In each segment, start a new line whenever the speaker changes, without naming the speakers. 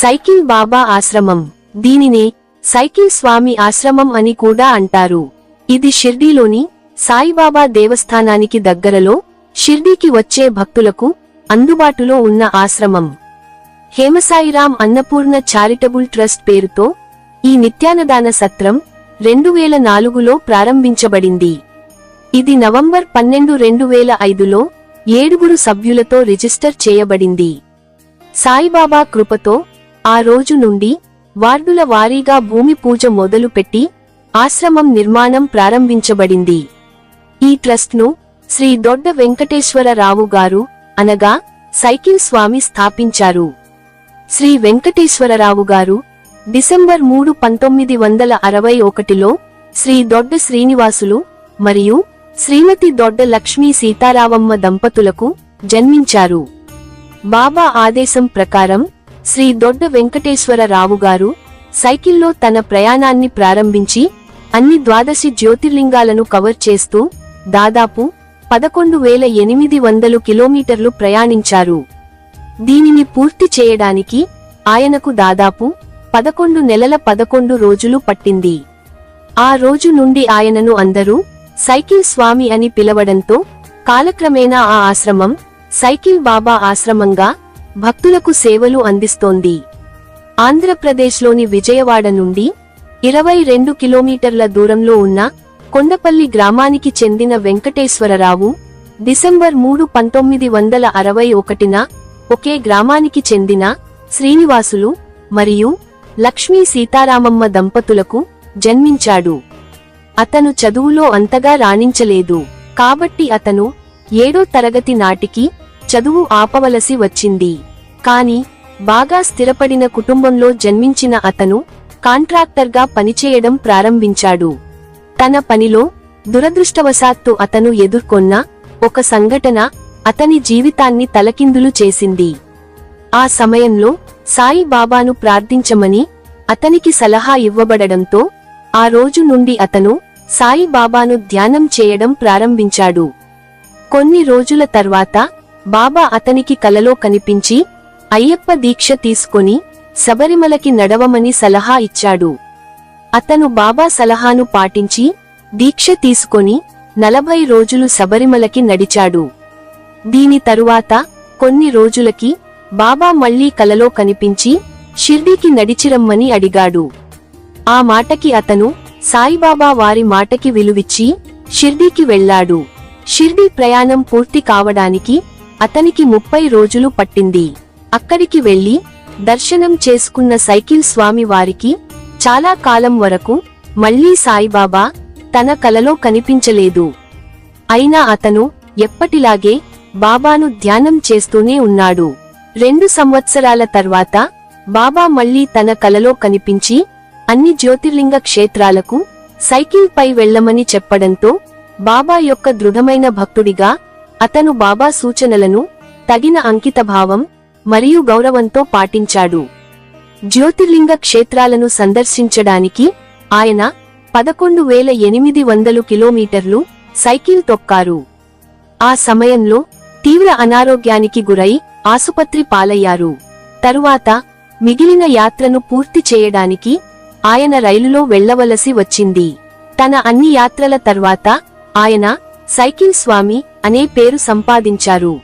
Cycle బాబా ఆశ్రమం. దీనినే cycle స్వామి ఆశ్రమం అని కూడా అంటారు. ఇది షిర్డీలోని సాయిబాబా దేవస్థానానికి దగ్గరలో షిర్డీకి వచ్చే భక్తులకు అందుబాటులో ఉన్న ఆశ్రమం. హేమసాయిరాం అన్నపూర్ణ చారిటబుల్ ట్రస్ట్ పేరుతో ఈ నిత్యానదాన సత్రం రెండు వేల నాలుగులో ప్రారంభించబడింది. ఇది నవంబర్ పన్నెండు రెండు వేల ఐదులో ఏడుగురు సభ్యులతో రిజిస్టర్ చేయబడింది. సాయిబాబా కృపతో ఆ రోజు నుండి వార్డుల వారీగా భూమి పూజ మొదలుపెట్టి ఆశ్రమం నిర్మాణం ప్రారంభించబడింది. ఈ ట్రస్ట్ను శ్రీ దొడ్డ వెంకటేశ్వరరావు గారు అనగా సైకిల్ స్వామి స్థాపించారు. శ్రీ వెంకటేశ్వరరావు గారు డిసెంబర్ మూడు పంతొమ్మిది వందల అరవై ఒకటిలో శ్రీ దొడ్డ శ్రీనివాసులు మరియు శ్రీమతి దొడ్డ లక్ష్మీ సీతారామమ్మ దంపతులకు జన్మించారు. బాబా ఆదేశం ప్రకారం శ్రీ దొడ్డ వెంకటేశ్వరరావు గారు సైకిల్లో తన ప్రయాణాన్ని ప్రారంభించి అన్ని ద్వాదశి జ్యోతిర్లింగాలను కవర్ చేస్తూ దాదాపు పదకొండు వేల ఎనిమిది వందలు కిలోమీటర్లు ప్రయాణించారు. దీనిని పూర్తి చేయడానికి ఆయనకు దాదాపు పదకొండు నెలల పదకొండు రోజులు పట్టింది. ఆ రోజు నుండి ఆయనను అందరూ సైకిల్ స్వామి అని పిలవడంతో కాలక్రమేణా ఆ ఆశ్రమం సైకిల్ బాబా ఆశ్రమంగా భక్తులకు సేవలు అందిస్తోంది. ఆంధ్రప్రదేశ్లోని విజయవాడ నుండి ఇరవై రెండు కిలోమీటర్ల దూరంలో ఉన్న కొండపల్లి గ్రామానికి చెందిన వెంకటేశ్వరరావు డిసెంబర్ మూడు పంతొమ్మిది వందల అరవై ఒకటిన ఒకే గ్రామానికి చెందిన శ్రీనివాసులు మరియు లక్ష్మీ సీతారామమ్మ దంపతులకు జన్మించాడు. అతను చదువులో అంతగా రాణించలేదు. కాబట్టి అతను ఏడో తరగతి నాటికి చదువు ఆపవలసి వచ్చింది. కాని బాగా స్థిరపడిన కుటుంబంలో జన్మించిన అతను కాంట్రాక్టర్గా పనిచేయడం ప్రారంభించాడు. తన పనిలో దురదృష్టవశాత్తు అతను ఎదుర్కొన్న ఒక సంఘటన అతని జీవితాన్ని తలకిందులు చేసింది. ఆ సమయంలో సాయి బాబాను ప్రార్థించమని అతనికి సలహా ఇవ్వబడడంతో ఆ రోజు నుండి అతను సాయి బాబాను ధ్యానం చేయడం ప్రారంభించాడు. కొన్ని రోజుల తర్వాత బాబా అతనికి కలలో కనిపించి అయ్యప్ప దీక్ష తీసుకొని శబరిమలకి నడవమని సలహా ఇచ్చాడు. అతను బాబా సలహాను పాటించి దీక్ష తీసుకొని నలభై రోజులు శబరిమలకి నడిచాడు. దీని తరువాత కొన్ని రోజులకి బాబా మళ్ళీ కలలో కనిపించి షిర్డీకి నడిచిరమ్మని అడిగాడు. ఆ మాటకి అతను సాయిబాబా వారి మాటకి విలువిచ్చి షిర్డీకి వెళ్ళాడు. షిర్డీ ప్రయాణం పూర్తి కావడానికి అతనికి ముప్పై రోజులు పట్టింది. అక్కడికి వెళ్ళి దర్శనం చేసుకున్న సైకిల్ స్వామి వారికి చాలా కాలం వరకు మళ్ళీ సాయిబాబా తన కలలో కనిపించలేదు. అయినా అతను ఎప్పటిలాగే బాబాను ధ్యానం చేస్తూనే ఉన్నాడు. రెండు సంవత్సరాల తర్వాత బాబా మళ్ళీ తన కలలో కనిపించి అన్ని జ్యోతిర్లింగ క్షేత్రాలకు సైకిల్ పై వెళ్ళమని చెప్పడంతో బాబా యొక్క దృఢమైన భక్తుడిగా అతను బాబా సూచనలను తగిన అంకితభావం మరియు గౌరవంతో పాటించాడు. జ్యోతిర్లింగ క్షేత్రాలను సందర్శించడానికి ఆయన పదకొండు వేల ఎనిమిది వందలు కిలోమీటర్లు సైకిల్ తొక్కారు. ఆ సమయంలో తీవ్ర అనారోగ్యానికి గురై ఆసుపత్రి పాలయ్యారు. తరువాత మిగిలిన యాత్రను పూర్తి చేయడానికి ఆయన రైలులో వెళ్ళవలసి వచ్చింది. తన అన్ని యాత్రల తర్వాత ఆయన సైకిల్ స్వామి అనే పేరు సంపాదించారు.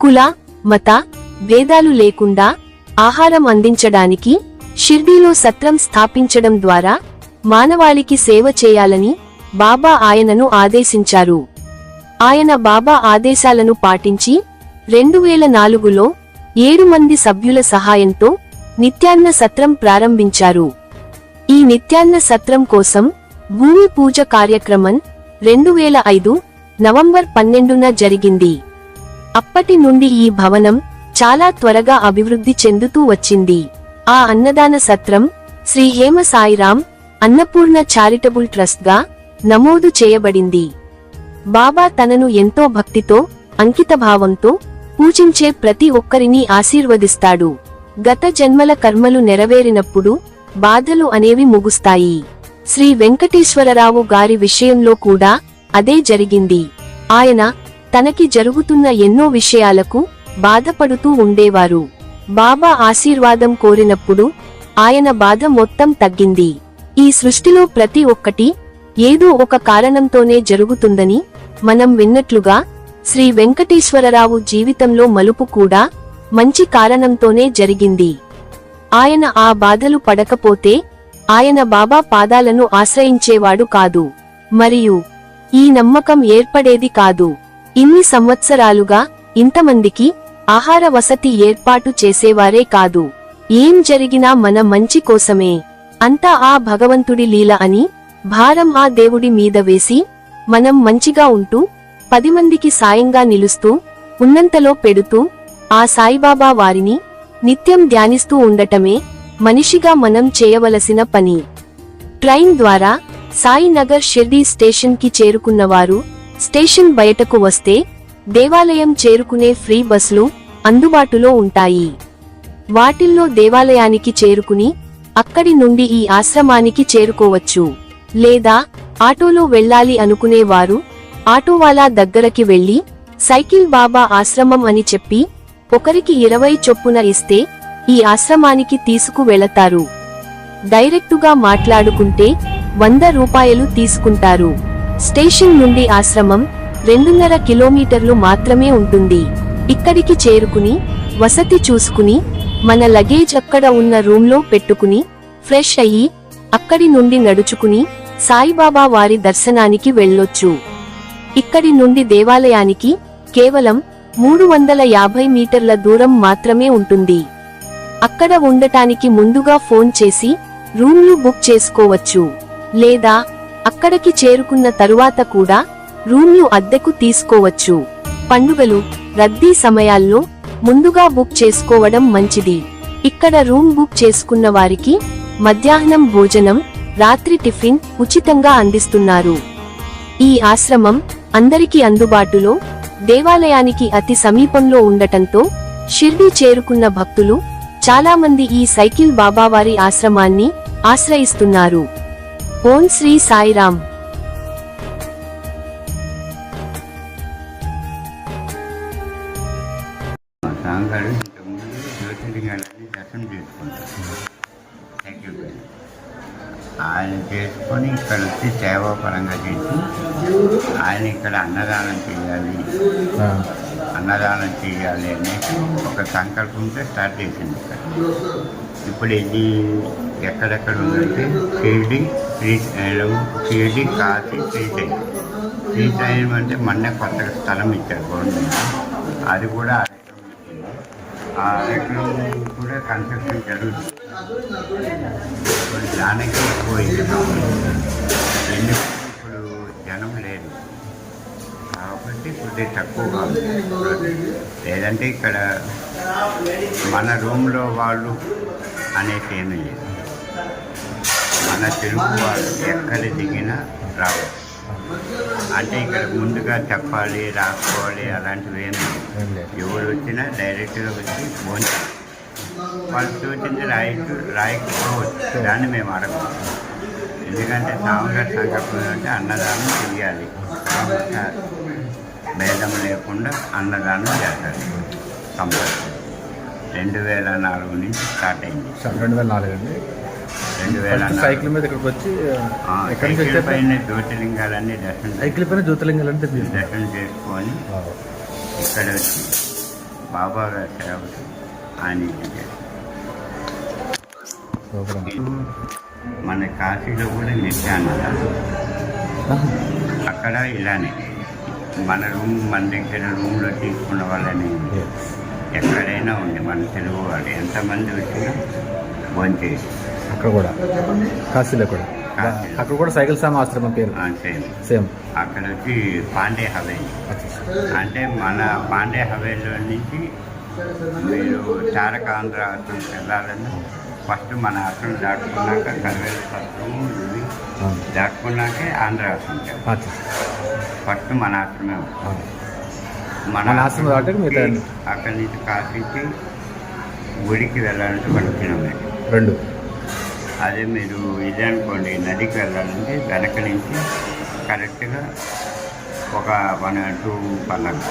కుల మత భేదాలు లేకుండా ఆహారం అందించడానికి షిర్డీలో సత్రం స్థాపించడం ద్వారా మానవాళికి సేవ చేయాలని బాబా ఆయనను ఆదేశించారు. ఆయన బాబా ఆదేశాలను పాటించి రెండు వేల నాలుగులో ఏడు మంది సభ్యుల సహాయంతో నిత్యాన్న సత్రం ప్రారంభించారు. ఈ నిత్యాన్న సత్రం కోసం భూమి పూజ కార్యక్రమం రెండు వేల ఐదు నవంబర్ పన్నెండున జరిగింది. అప్పటి నుండి ఈ భవనం చాలా త్వరగా అభివృద్ధి చెందుతూ వచ్చింది. ఆ అన్నదాన సత్రం శ్రీ హేమ సాయిరాం అన్నపూర్ణ చారిటబుల్ ట్రస్ట్గా నమోదు చేయబడింది. బాబా తనను ఎంతో భక్తితో అంకితభావంతో పూజించే ప్రతి ఒక్కరిని ఆశీర్వదిస్తాడు. గత జన్మల కర్మలు నెరవేరినప్పుడు బాధలు అనేవి ముగుస్తాయి. శ్రీ వెంకటేశ్వరరావు గారి విషయంలో కూడా అదే జరిగింది. ఆయన తనకి జరుగుతున్న ఎన్నో విషయాలకు బాధపడుతూ ఉండేవారు. బాబా ఆశీర్వాదం కోరినప్పుడు ఆయన బాధ మొత్తం తగ్గింది. ఈ సృష్టిలో ప్రతి ఒక్కటి ఏదో ఒక కారణంతోనే జరుగుతుందని మనం విన్నట్లుగా శ్రీ వెంకటేశ్వరరావు జీవితంలో మలుపు కూడా మంచి కారణంతోనే జరిగింది. ఆయన ఆ బాధలు పడకపోతే ఆయన బాబా పాదాలను ఆశ్రయించేవాడు కాదు. మరియు ఈ నమ్మకం ఏర్పడేది కాదు. ఇన్ని సంవత్సరాలుగా ఇంతమందికి ఆహార వసతి ఏర్పాటు చేసేవారే కాదు. ఏం జరిగినా మన మంచి కోసమే. అంతా ఆ భగవంతుడి లీల అని భారం ఆ దేవుడి మీద వేసి మనం మంచిగా ఉంటూ పది మందికి సాయంగా నిలుస్తూ ఉన్నంతలో పెడుతూ ఆ సాయిబాబా వారిని నిత్యం ధ్యానిస్తూ ఉండటమే మనిషిగా మనం చేయవలసిన పని. ట్రైన్ ద్వారా సాయినగర్ షిర్డీ స్టేషన్కి చేరుకున్నవారు స్టేషన్ బయటకు వస్తే దేవాలయం చేరుకునే ఫ్రీ బస్సులు అందుబాటులో ఉంటాయి. వాటిల్లో దేవాలయానికి చేరుకుని అక్కడి నుండి ఈ ఆశ్రమానికి చేరుకోవచ్చు. లేదా ఆటోలో వెళ్ళాలి అనుకునేవారు ఆటోవాలా దగ్గరకి వెళ్ళి సైకిల్ బాబా ఆశ్రమం అని చెప్పి ఒకరికి ఇరవై చొప్పున ఇస్తే ఈ ఆశ్రమానికి తీసుకు వెళతారు. డైరెక్టుగా మాట్లాడుకుంటే వంద రూపాయలు తీసుకుంటారు. స్టేషన్ నుండి ఆశ్రమం రెండున్నర కిలోమీటర్లు మాత్రమే ఉంటుంది. ఇక్కడికి చేరుకుని వసతి చూసుకుని మన లగేజ్ అక్కడ ఉన్న రూమ్లో పెట్టుకుని ఫ్రెష్ అయ్యి అక్కడి నుండి నడుచుకుని సాయిబాబా వారి దర్శనానికి వెళ్ళొచ్చు. ఇక్కడి నుండి దేవాలయానికి కేవలం మూడు వందల యాభై మీటర్ల దూరం మాత్రమే ఉంటుంది. అక్కడ ఉండటానికి ముందుగా ఫోన్ చేసి రూమ్లు బుక్ చేసుకోవచ్చు. లేదా అక్కడికి చేరుకున్న తరువాత కూడా రూమ్ను అద్దెకు తీసుకోవచ్చు. పండుగలు రద్దీ సమయాల్లో ముందుగా బుక్ చేసుకోవడం మంచిది. ఇక్కడ రూమ్ బుక్ చేసుకున్న వారికి మధ్యాహ్నం భోజనం రాత్రి టిఫిన్ ఉచితంగా అందిస్తున్నారు. ఈ ఆశ్రమం అందరికీ అందుబాటులో దేవాలయానికి అతి సమీపంలో ఉండటంతో షిర్డీ చేరుకున్న భక్తులు చాలామంది ఈ సైకిల్ బాబావారి ఆశ్రమాన్ని ఆశ్రయిస్తున్నారు. ఓం శ్రీ సాయిరాం
సాంగాడు ఇంతకుముందు జ్యోతిర్లింగాలన్నీ దర్శనం చేసుకుంటారు థ్యాంక్ యూ ఆయన చేసుకొని ఇక్కడ వచ్చి సేవాపరంగా చేసి ఆయన ఇక్కడ అన్నదానం చేయాలి. అన్నదానం చేయాలి అనేసి ఒక సంకల్పంతో స్టార్ట్ చేసింది ఇక్కడ. ఇప్పుడు ఇది ఎక్కడెక్కడ ఉందంటే షిరిడి శ్రీశైలం షిరిడి కాశీ శ్రీశైలం. శ్రీశైలం అంటే మొన్న కొత్తగా స్థలం ఇచ్చారు గవర్నమెంట్. అది కూడా ఆ ఇచ్చింది. ఆ ఎకరం కూడా కన్స్ట్రక్షన్ జరుగుతుంది. దానికి ఎక్కువ ఎందుకు ఇప్పుడు జనం లేదు? కాబట్టి కొద్దిగా తక్కువగా ఉంది లేదంటే ఇక్కడ మన రూమ్లో వాళ్ళు అనేసి ఏమీ లేదు. మన తెలుగు వాళ్ళు ఎక్కడ దిగినా రావచ్చు. అంటే ఇక్కడ ముందుగా చెప్పాలి రాసుకోవాలి అలాంటివి ఏమి ఎవరు వచ్చినా డైరెక్ట్గా వచ్చి ఫోన్ వాళ్ళు చూసింది రాయచ్చు రాయకపోవచ్చు. దాన్ని మేము అడగం. ఎందుకంటే సామగారి సంకల్పం అంటే అన్నదానం చెయ్యాలి. భేదం లేకుండా అన్నదానం చేస్తారు కంపల్సరీ రెండు వేల నాలుగు నుంచి స్టార్ట్ అయింది.
రెండు వేల నాలుగు అండి.
రెండు వేల
సైకిల్ మీద ఇక్కడికి వచ్చి
సైకిల్ పైన జ్యోతిలింగాలన్నీ దర్శనం
సైకిల్ పైన జ్యోతిలింగాలు అంటే మీరు
దర్శనం చేసుకొని ఇక్కడ వచ్చి బాబా గారి సేవకు ఆయన. మన కాశీలో కూడా నిత్యాన్నదానం అక్కడ ఇలానే. మన రూమ్ మన దగ్గర రూమ్లో తీసుకున్న వాళ్ళని ఎక్కడైనా ఉంది మన తెలుగు వాళ్ళు ఎంతమంది వచ్చినా భోంచేసి
అక్కడ కూడా. కాశీలో కూడా. అక్కడ కూడా సైకిల్ సామ ఆశ్రమం పేరు.
సేమ్.
సేమ్.
అక్కడ వచ్చి పాండే హవేలి అంటే మన పాండే హవేలీలో నుంచి మీరు తారకాంధ్ర ఆశ్రమం వెళ్ళాలని ఫస్ట్ మన ఆశ్రమం దాటుకున్నాక కర్వేల ఇవి దాటుకున్నాకే ఆంధ్ర ఆశ్రమం. ఫస్ట్ మన ఆశ్రమే.
మన ఆశ్రమం.
అక్కడి నుంచి కాశీకి గుడికి వెళ్ళాలంటే వన్ కిలోమీటర్
రెండు
అదే మీరు ఇది అనుకోండి నదికి వెళ్ళాలంటే వెనక నుంచి కరెక్ట్గా ఒక వన్ టూ పర్లాగా